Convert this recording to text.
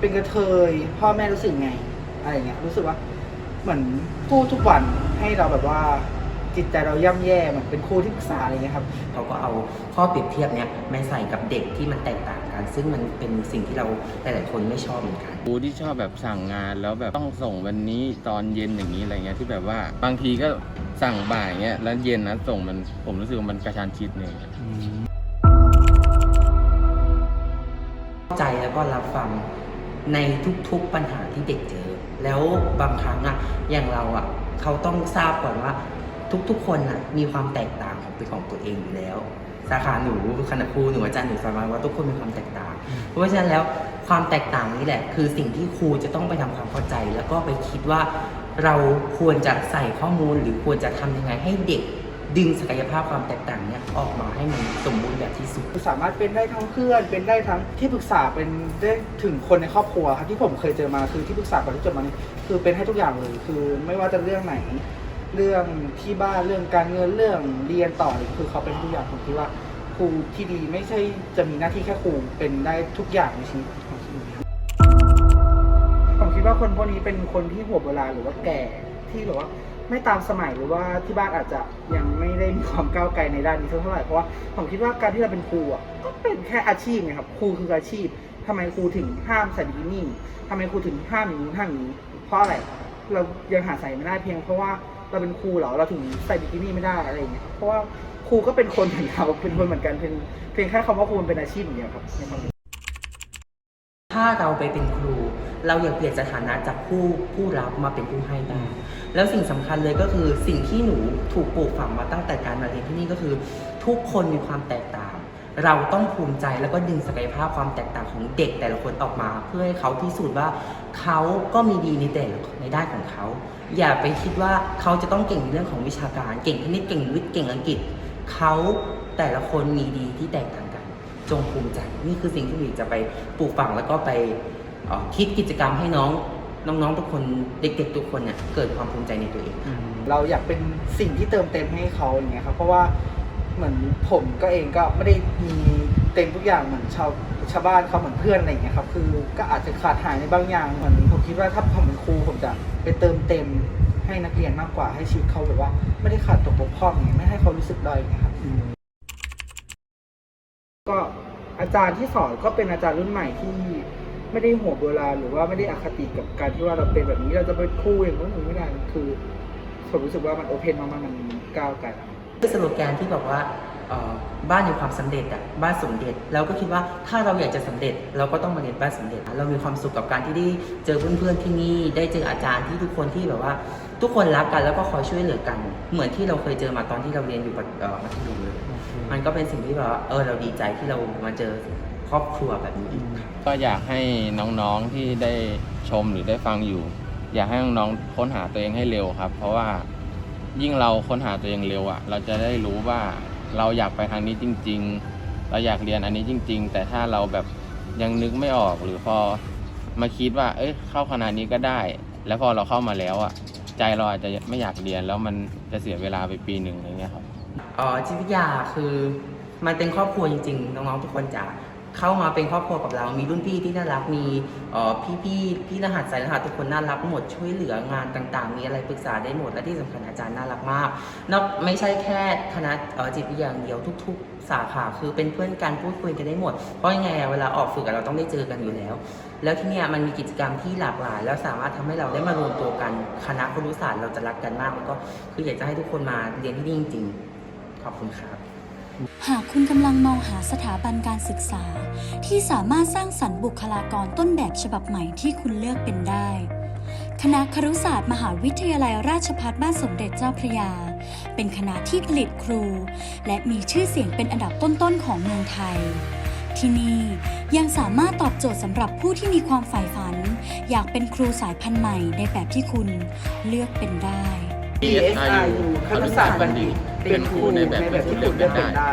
เป็นกระเทยพ่อแม่รู้สึกไง อะไรเงี้ยรู้สึกว่าเหมือนพูดทุกวันให้เราแบบว่าจิตใจเราย่ำแย่เหมือนเป็นครูที่ปรึกษาอะไรเงี้ยครับ เขาก็เอาข้อเปรียบเทียบเนี้ยมาใส่กับเด็กที่มันแตกต่างกัน ซึ่งมันเป็นสิ่งที่เราหลายๆคนไม่ชอบเหมือนกันครูที่ชอบแบบสั่งงานแล้วแบบต้องส่งวันนี้ตอนเย็นอย่างนี้อะไรเงี้ยที่แบบว่าบางทีก็สั่งบ่ายเงี้ยแล้วเย็นนะส่งมันผมรู้สึกว่ามันกระชันชิดเนี่ยเข้าใจแล้วก็รับฟัง ในทุกๆปัญหาที่เด็กเจอ แล้วบางครั้งอะอย่างเราอะเขาต้องทราบก่อนว่าทุกๆ คนอะมีความแตกต่างของเป็นของตัวเองอยู่แล้ว สาขาหนูคณะครูหนูอาจารย์หนูสอนมาว่าทุกคนมีความแตกต่าง เพราะฉะนั้นแล้วความแตกต่างนี้แหละ คือสิ่งที่ครูจะต้องไปทำความเข้าใจ แล้วก็ไปคิดว่าเราควรจะใส่ข้อมูลหรือควรจะทำยังไงให้เด็ก ดึงศักยภาพความแตกต่างเนี้ยออกมาให้มันสมบูรณ์แบบที่สุด สามารถเป็นได้ทั้งเพื่อน เป็นได้ทั้งที่ปรึกษาเป็นได้ถึงคนในครอบครัวครับที่ผมเคยเจอมาคือที่ปรึกษาก่อนที่จบมานี่คือเป็นให้ทุกอย่างเลย คือไม่ว่าจะเรื่องไหน เรื่องที่บ้านเรื่องการเงินเรื่องเรียนต่อเลยคือเขาเป็นทุกอย่างผมคิดว่าครูที่ดีไม่ใช่จะมีหน้าที่แค่ครูเป็นได้ทุกอย่างในชีวิตของชีวิตผมคิดว่าคนพวกนี้เป็นคนที่หัวโบราณหรือว่าแก่ ที่แบบว่าไม่ตามสมัยหรือว่าที่บ้านอาจจะยังไม่ได้มีความก้าวไกลในด้านนี้เท่าไหร่เพราะว่าผมคิดว่าการที่เราเป็นครูอะก็เป็นแค่อาชีพไงครับครูคืออาชีพทำไมครูถึงห้ามใส่บิกินี่ทำไมครูถึงห้ามอย่างนี้ห้ามอย่างนี้เพราะอะไรเรายังหาใส่ไม่ได้เพียง เพราะว่าเราเป็นครูเหรอเราถึงใส่บิกินี่ไม่ได้อะไรอย่างเงี้ยเพราะว่าครูก็เป็นคนเหมือนเราเป็นคนเหมือนกันเพียงเพียงแค่คำว่าครูเป็นอาชีพอย่างเดียวครับในความ ถ้าเราไปเป็นครู เราอยากเปลี่ยนสถานะจากผู้ผู้รับมาเป็นผู้ให้ได้แล้วสิ่งสำคัญเลยก็คือสิ่งที่หนูถูกปลูกฝังมาตั้งแต่การมาเรียนที่นี่ก็คือ ทุกคนมีความแตกต่าง เราต้องภูมิใจแล้วก็ดึงศักยภาพความแตกต่างของเด็กแต่ละคนออกมา เพื่อให้เขาพิสูจน์ว่าเขาก็มีดีในแต่ละในด้านของเขา อย่าไปคิดว่าเขาจะต้องเก่งในเรื่องของวิชาการ เก่งคณิตเก่งวิทย์เก่งอังกฤษเขาแต่ละคนมีดีที่แตกต่างกัน จงภูมิใจนี่คือสิ่งที่หนูจะไปปลูกฝังแล้วก็ไปเอ่อคิดกิจกรรมให้น้องน้องๆทุกคนเด็กๆทุกคนเนี่ยเกิดความภูมิใจในตัวเองเราอยากเป็นสิ่งที่เติมเต็มให้เขาอย่างเงี้ยครับเพราะว่าเหมือนผมก็เองก็ไม่ได้มีเต็มทุกอย่างเหมือนชาวชาวบ้านเขาเหมือนเพื่อนอะไรอย่างเงี้ยครับคือก็อาจจะขาดหายในบางอย่างเหมือนผมคิดว่าถ้าผมเป็นครูผมจะไปเติมเต็มให้นักเรียนมากกว่าให้ชีวิตเขาแบบว่า ไม่ได้ขาดตกบกพร่องอย่างเงี้ยไม่ให้เขารู้สึกด้อยอย่างเงี้ยครับก็อา จารย์ที่สอนก็เป็นอาจารย์รุ่นใหม่ที่ไม่ได้หัวโบราณหรือว่าไม่ได้อคติกับการที่ว่าเราเป็นแบบนี้เราจะไปครูอย่างนู้นอย่างนี้ไม่ได้คือผมรู้สึกว่ามันโอเพนมากๆมันก้าวไกลคือสโลแกนที่บอกว่าบ้านแห่ความสำเร็จอะบ้านสมเด็จเราก็คิดว่าถ้าเราอยากจะสำเร็จ เราก็ต้องมาเรียนบ้านสมเด็จ เรามีความสุขกับการที่ได้เจอเพื่อนๆที่นี่ได้เจออาจารย์ที่ทุกคนที่แบบว่า ทุกคนรักกันแล้วก็คอยช่วยเหลือกัน เหมือนที่เราเคยเจอมาตอนที่เราเรียนอยู่ปัจเอ่อมัธยมเลยมันก็เป็นสิ่งที่แบบว่าเออเราดีใจที่เรามาเจอครอบครัวแบบนี้อีกครับ ก็อยากให้น้องๆที่ได้ชมหรือได้ฟังอยู่ อยากให้น้องๆค้นหาตัวเองให้เร็วครับ เพราะว่ายิ่งเราค้นหาตัวเองเร็วอะ เราจะได้รู้ว่าเราอยากไปทางนี้จริง ๆ เราอยากเรียนอันนี้จริง ๆ แต่ถ้าเราแบบยังนึกไม่ออกหรือพอมาคิดว่า เอ้ยเข้าคณะนี้ก็ได้ แล้วพอเราเข้ามาแล้วอะ ใจเราอาจจะไม่อยากเรียนแล้วมันจะเสียเวลาไปปีหนึ่งอะไรเงี้ยครับ อ๋อจิตวิทยาคือมันเป็นครอบครัวจริงๆน้องๆทุกคนจะ เข้ามาเป็นครอบครัวกับเรา มีรุ่นพี่ที่น่ารัก มีเอ่พี่ๆพี่รหัสสายรหัสทุกคนน่ารักหมด ช่วยเหลืองานต่างๆ มีอะไรปรึกษาได้หมด และที่สำคัญอาจารย์น่ารักมากนอกไม่ใช่แค่คณะจิตวิทยาเดียวทุก ๆ สาขาคือเป็นเพื่อนกันพูดคุยกันได้หมด เพราะยังไงเวลาออกฝึกเราต้องได้เจอกันอยู่แล้ว แล้วที่เนี่ยมันมีกิจกรรมที่หลากหลาย แล้วสามารถทำให้เราได้มารวมตัวกัน คณะครุศาสตร์เราจะรักกันมากแล้วก็คืออยากจะให้ทุกคนมาเรียนที่นี่จริงๆขอบคุณครับ หากคุณกำลังมองหาสถาบันการศึกษา ที่สามารถสร้างสรรค์บุคลากรต้นแบบฉบับใหม่ที่คุณเลือกเป็นได้ คณะครุศาสตร์มหาวิทยาลัยราชภัฏบ้านสมเด็จเจ้าพระยา เป็นคณะที่ผลิตครู และมีชื่อเสียงเป็นอันดับต้นๆของเมืองไทย ที่นี่ยังสามารถตอบโจทย์สำหรับผู้ที่มีความใฝ่ฝัน อยากเป็นครูสายพันธุ์ใหม่ในแบบที่คุณเลือกเป็นได้ DSRU คณะศาสตร์บัณฑิต เป็นครูในแบบที่เลือกเป็นได้